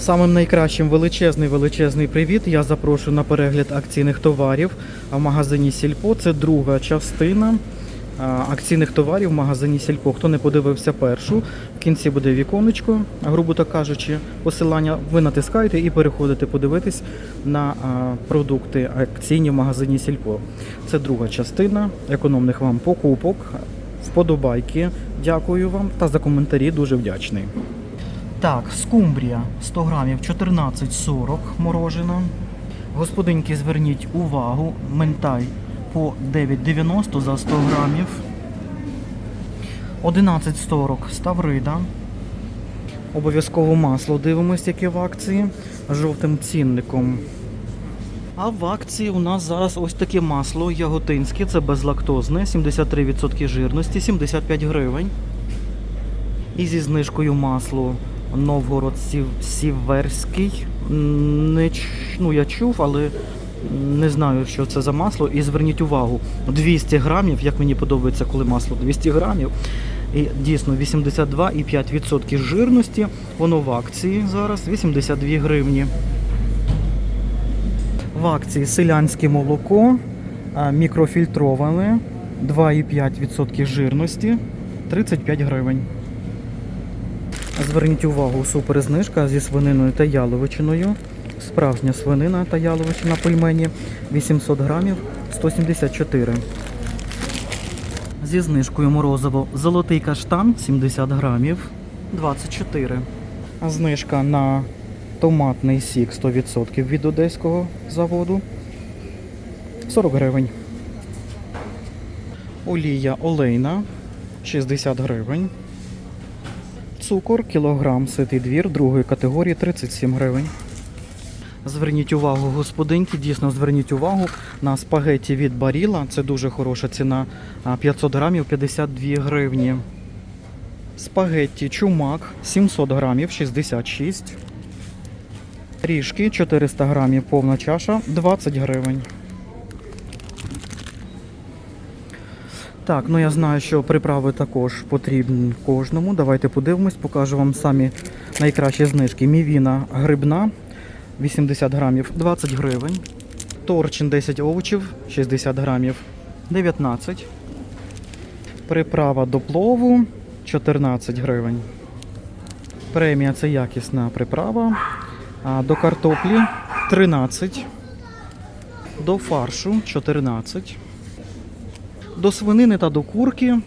Самим найкращим величезний величезний привіт. Я запрошую на перегляд акційних товарів в магазині Сільпо. Це друга частина акційних товарів в магазині Сільпо. Хто не подивився першу, в кінці буде віконечко, грубо так кажучи, посилання. Ви натискаєте і переходите подивитись на продукти акційні в магазині Сільпо. Це друга частина економних вам покупок. Вподобайки. Дякую вам та за коментарі дуже вдячний. Так, скумбрія 100 грамів 14,40 морожена. Господинки, зверніть увагу, ментай по 9,90 за 100 грамів. 11,40 ставрида. Обов'язково масло дивимось, яке в акції. Жовтим цінником. А в акції у нас зараз ось таке масло яготинське, це безлактозне, 73% жирності, 75 гривень. І зі знижкою масло Новгород Сів- Сіверський. Не, ну, я чув, але не знаю, що це за масло. І зверніть увагу, 200 грамів, як мені подобається, коли масло 200 грамів. І дійсно 82,5% жирності. Воно в акції зараз 82 гривні. В акції селянське молоко мікрофільтроване 2,5% жирності 35 гривень. Зверніть увагу, супер знижка зі свининою та яловичиною. Справжня свинина та яловичина пельмені 800 грамів 174. Зі знижкою морозиво золотий каштан 70 грамів 24. Знижка на томатний сік 100% від одеського заводу 40 гривень. Олія олейна 60 гривень. Цукор, кілограм, ситий двір другої категорії 37 гривень. Зверніть увагу, господинки, дійсно зверніть увагу на спагеті від баріла. Це дуже хороша ціна. 500 грамів 52 гривні. Спагетті чумак 700 грамів 66. Ріжки 400 грамів повна чаша 20 гривень. Так, ну я знаю, що приправи також потрібні кожному. Давайте подивимось, покажу вам самі найкращі знижки. Мівіна грибна 80 грамів 20 гривень. Торчин 10 овочів 60 грамів 19. Приправа до плову 14 гривень. Премія це якісна приправа. А до картоплі 13. До фаршу 14. До свинини та до курки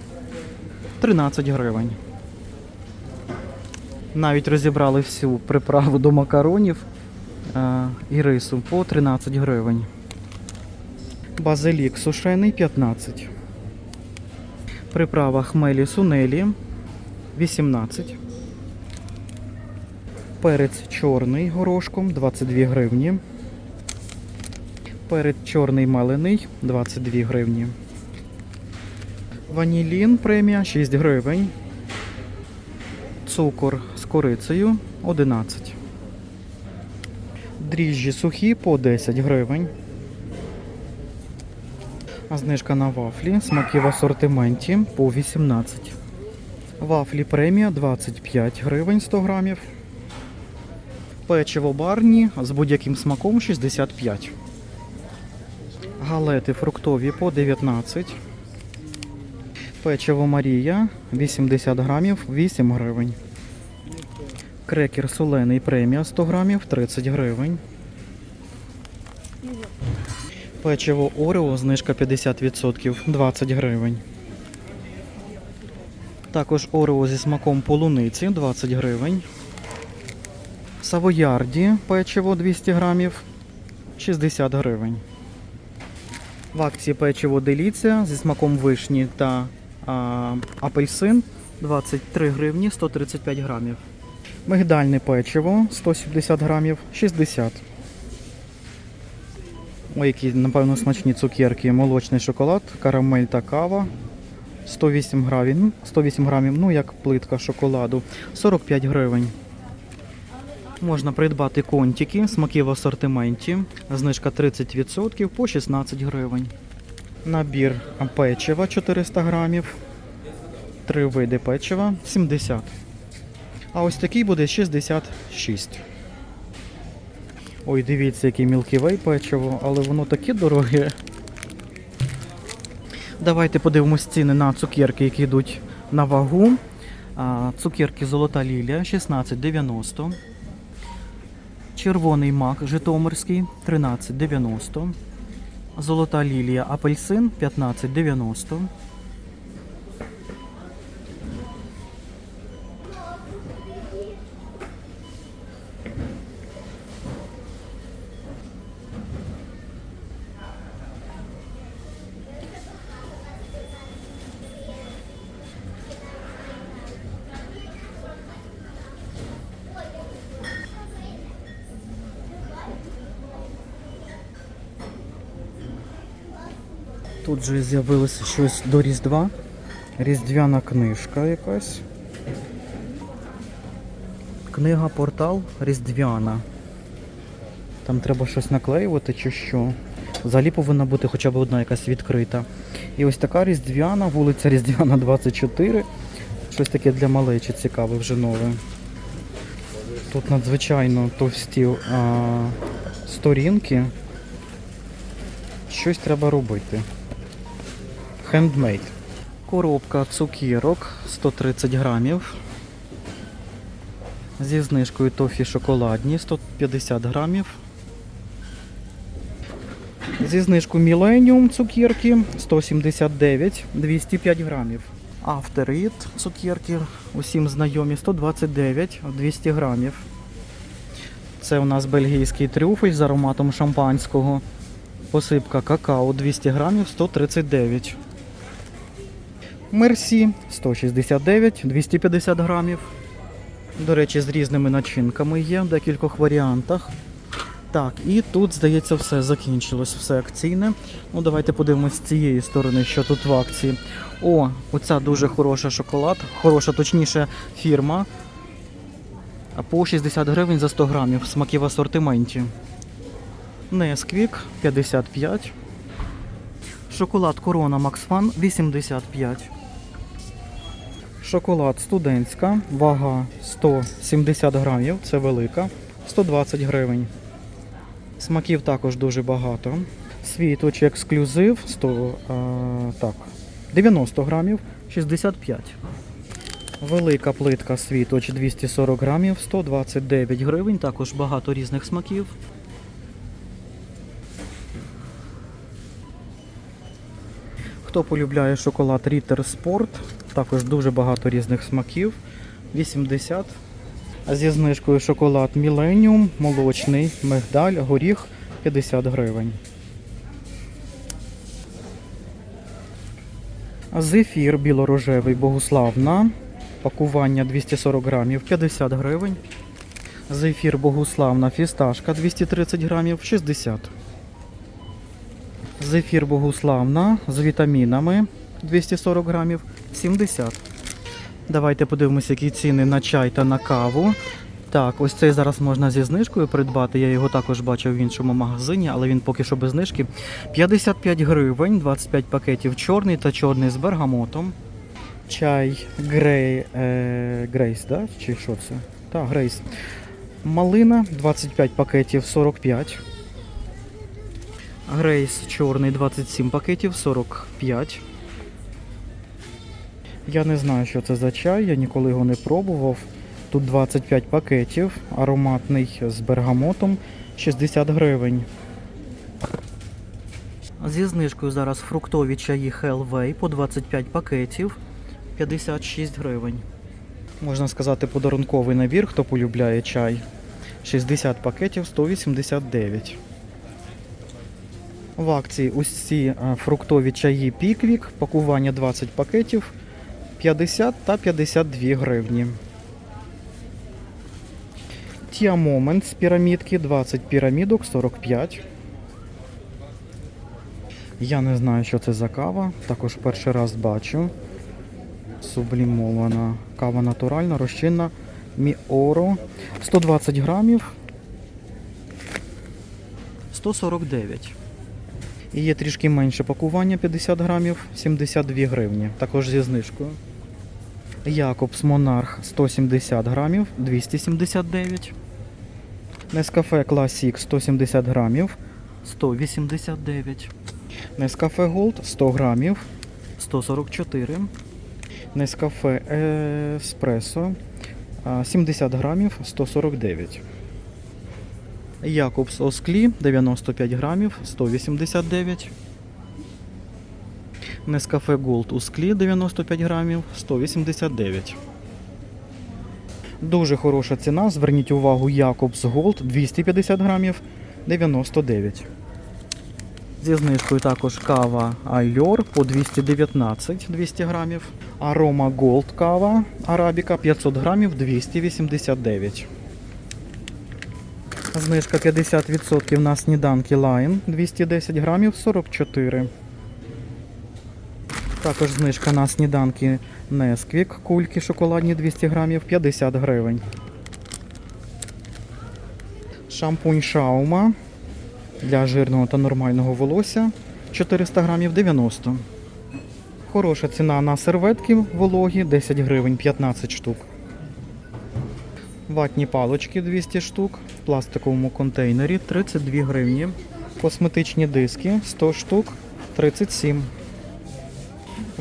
13 гривень. Навіть розібрали всю приправу до макаронів е, і рису по 13 гривень. Базилік сушений 15. Приправа хмелі сунелі 18. Перець чорний горошком 22 гривні. Перець чорний малений 22 гривні. Ванілін премія 6 гривень. Цукор з корицею 11. Дріжджі сухі по 10 гривень. А знижка на вафлі. Смаки в асортименті по 18. Вафлі премія 25 гривень 100 грамів. Печиво барні з будь-яким смаком 65. Галети фруктові по 19. Печиво Марія 80 грамів 8 гривень. Крекер солений премія 100 грамів 30 гривень. Печиво Орео знижка 50% 20 гривень. Також Орео зі смаком полуниці 20 гривень. Савоярді печиво 200 грамів 60 гривень. В акції печиво деліція зі смаком вишні та апельсин 23 гривні 135 грамів. Мигдальне печиво 170 грамів 60. Ой, які, напевно, смачні цукерки. Молочний шоколад, карамель та кава. 108 грамів, 108 грамів, ну як плитка шоколаду, 45 гривень. Можна придбати контики, смаки в асортименті. Знижка 30% по 16 гривень. Набір печива 400 грамів. Три види печива 70. А ось такий буде 66. Ой, дивіться, який Way печиво, але воно таке дороге. Давайте подивимось ціни на цукерки, які йдуть на вагу. Цукерки Золота Лілія 16,90. Червоний мак Житомирський 13,90. Золота лілія апельсин 15,90. Тут же з'явилося щось до Різдва. Різдвяна книжка якась. Книга портал Різдвяна. Там треба щось наклеювати чи що. Взагалі повинна бути хоча б одна якась відкрита. І ось така різдвяна, вулиця Різдвяна 24. Щось таке для малечі цікаве вже нове. Тут надзвичайно товсті а, сторінки. Щось треба робити. Handmade. Коробка цукірок 130 грамів. Зі знижкою тофі шоколадні 150 грамів. Зі знижкою Millennium цукерки 179 205 грамів. Eat цукерки усім знайомі 129 200 грамів. Це у нас бельгійський трюфель з ароматом шампанського. Посипка какао 200 грамів 139. Мерсі 169, 250 грамів. До речі, з різними начинками є в декількох варіантах. Так, і тут, здається, все закінчилось, все акційне. Ну, давайте подивимось з цієї сторони, що тут в акції. О, оця дуже хороша шоколад, хороша, точніше, фірма. А по 60 гривень за 100 грамів смаки в асортименті. Несквік 55. Шоколад Корона Максфан 85. Шоколад студентська, вага 170 грамів, це велика, 120 гривень. Смаків також дуже багато. Світоч ексклюзив 100, а, так, 90 грамів, 65. Велика плитка світоч 240 грамів, 129 гривень, також багато різних смаків. Хто полюбляє шоколад Ritter Sport, також дуже багато різних смаків. 80. А зі знижкою шоколад Millennium, молочний, мигдаль, горіх 50 гривень. Зефір білорожевий Богуславна. Пакування 240 грамів 50 гривень. Зефір Богуславна фісташка 230 грамів 60. Зефір Богуславна з вітамінами 240 грамів 70. Давайте подивимося, які ціни на чай та на каву. Так, ось цей зараз можна зі знижкою придбати. Я його також бачив в іншому магазині, але він поки що без знижки. 55 гривень, 25 пакетів чорний та чорний з бергамотом. Чай Грей, е, Грейс, да? чи що це? Так, Грейс. Малина 25 пакетів 45. Грейс чорний 27 пакетів 45. Я не знаю, що це за чай, я ніколи його не пробував. Тут 25 пакетів, ароматний з бергамотом 60 гривень. Зі знижкою зараз фруктові чаї Hellway по 25 пакетів 56 гривень. Можна сказати, подарунковий набір, хто полюбляє чай. 60 пакетів 189. В акції ці а, фруктові чаї Піквік, пакування 20 пакетів 50 та 52 гривні. Тія Момент з пірамідки 20 пірамідок 45. Я не знаю, що це за кава. Також перший раз бачу. Сублімована кава натуральна, розчинна Міоро 120 грамів 149. І є трішки менше пакування 50 грамів 72 гривні. Також зі знижкою. Якобс Монарх 170 грамів 279. Нескафе Classic 170 грамів 189. Нескафе Gold 100 грамів 144. Нескафе Еспресо 70 грамів 149. Якобс Осклі 95 грамів 189. Нескафе Gold у склі 95 грамів 189. Дуже хороша ціна. Зверніть увагу, Якобс Gold 250 грамів 99. Зі знижкою також кава Айльор по 219 200 грамів. Арома Gold кава Арабіка 500 грамів 289. Знижка 50% на сніданки Line 210 грамів 44. Також знижка на сніданки Несквік, кульки шоколадні 200 грамів 50 гривень. Шампунь Шаума для жирного та нормального волосся 400 грамів 90. Хороша ціна на серветки вологі 10 гривень 15 штук. Ватні палочки 200 штук в пластиковому контейнері 32 гривні. Косметичні диски 100 штук 37.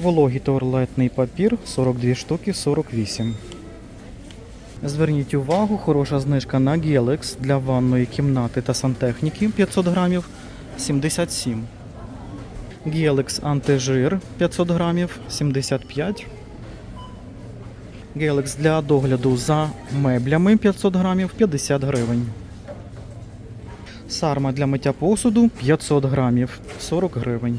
Вологий туалетний папір 42 штуки 48. Зверніть увагу, хороша знижка на Гелекс для ванної кімнати та сантехніки 500 грамів 77. Гелекс антижир 500 грамів 75. Гелекс для догляду за меблями 500 грамів 50 гривень. Сарма для миття посуду 500 грамів 40 гривень.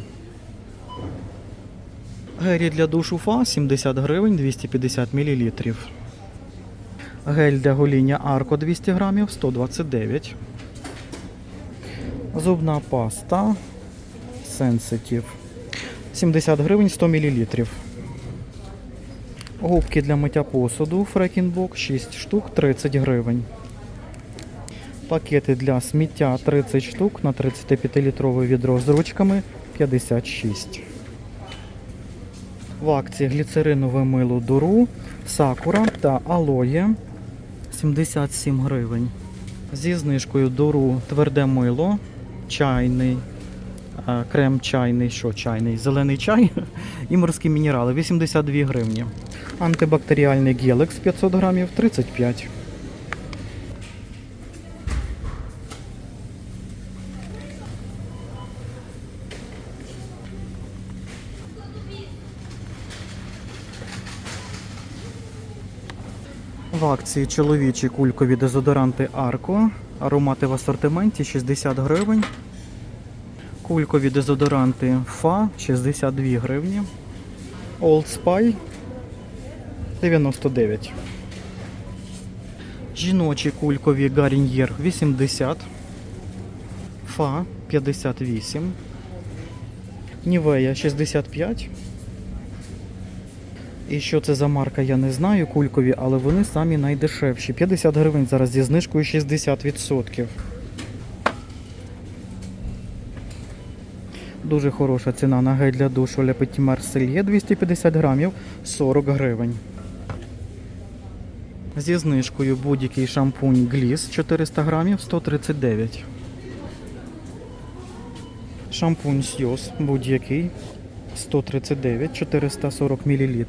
Гелі для душу Фа 70 гривень 250 мл. Гель для гоління Арко 200 грамів 129. Зубна паста Sensitive 70 гривень 100 мл. Губки для миття посуду Фрекінбок 6 штук 30 гривень. Пакети для сміття 30 штук на 35-літрове відро з ручками 56. В акції гліцеринове мило Дуру, Сакура та Алоє 77 гривень. Зі знижкою Дуру тверде мило, чайний, е, крем чайний, що чайний, зелений чай і морські мінерали 82 гривні. Антибактеріальний гелекс 500 грамів 35. В акції чоловічі кулькові дезодоранти Арко. Аромати в асортименті 60 гривень. Кулькові дезодоранти Фа 62 гривні. Old Spy 99. Жіночі кулькові Гаріньєр 80. Фа 58. Нівея 65. І що це за марка, я не знаю, кулькові, але вони самі найдешевші. 50 гривень зараз зі знижкою 60%. Дуже хороша ціна на гель для душу Le Petit Marseille 250 грамів 40 гривень. Зі знижкою будь-який шампунь Gliss 400 грамів 139. Шампунь Сьос будь-який 139 440 мл.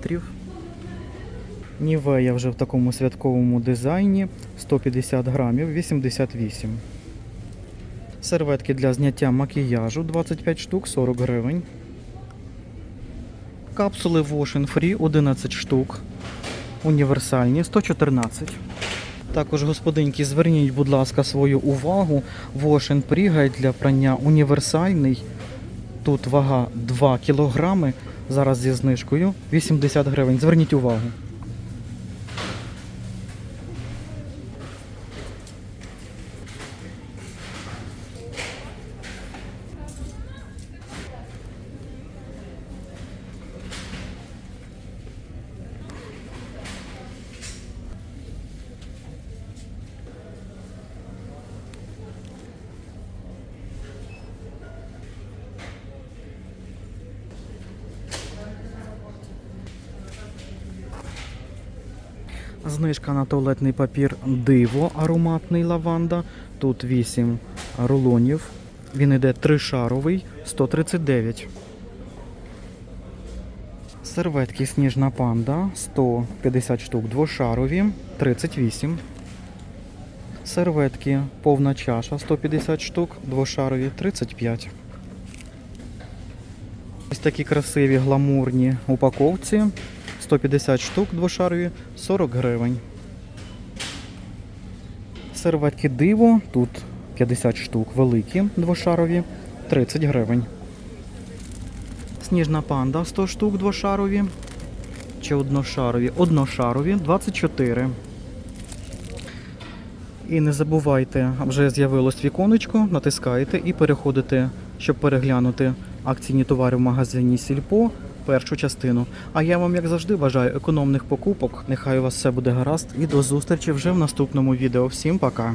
Нівея вже в такому святковому дизайні 150 грамів 88. Серветки для зняття макіяжу 25 штук 40 гривень. Капсули Wash Free 11 штук. Універсальні 114. Також, господинки, зверніть, будь ласка, свою увагу. Wash Free для прання універсальний. Тут вага 2 кілограми. Зараз зі знижкою 80 гривень. Зверніть увагу. Знижка на туалетний папір диво ароматний лаванда. Тут 8 рулонів. Він іде тришаровий 139. Серветки сніжна панда 150 штук двошарові 38. Серветки повна чаша 150 штук, двошарові 35. Ось такі красиві гламурні упаковці 150 штук двошарові 40 гривень. Серветки диво тут 50 штук великі двошарові 30 гривень. Сніжна панда 100 штук двошарові чи одношарові. Одношарові 24. І не забувайте, вже з'явилось віконечко, натискаєте і переходите, щоб переглянути акційні товари в магазині Сільпо. Першу частину. А я вам, як завжди, бажаю економних покупок. Нехай у вас все буде гаразд і до зустрічі вже в наступному відео. Всім пока!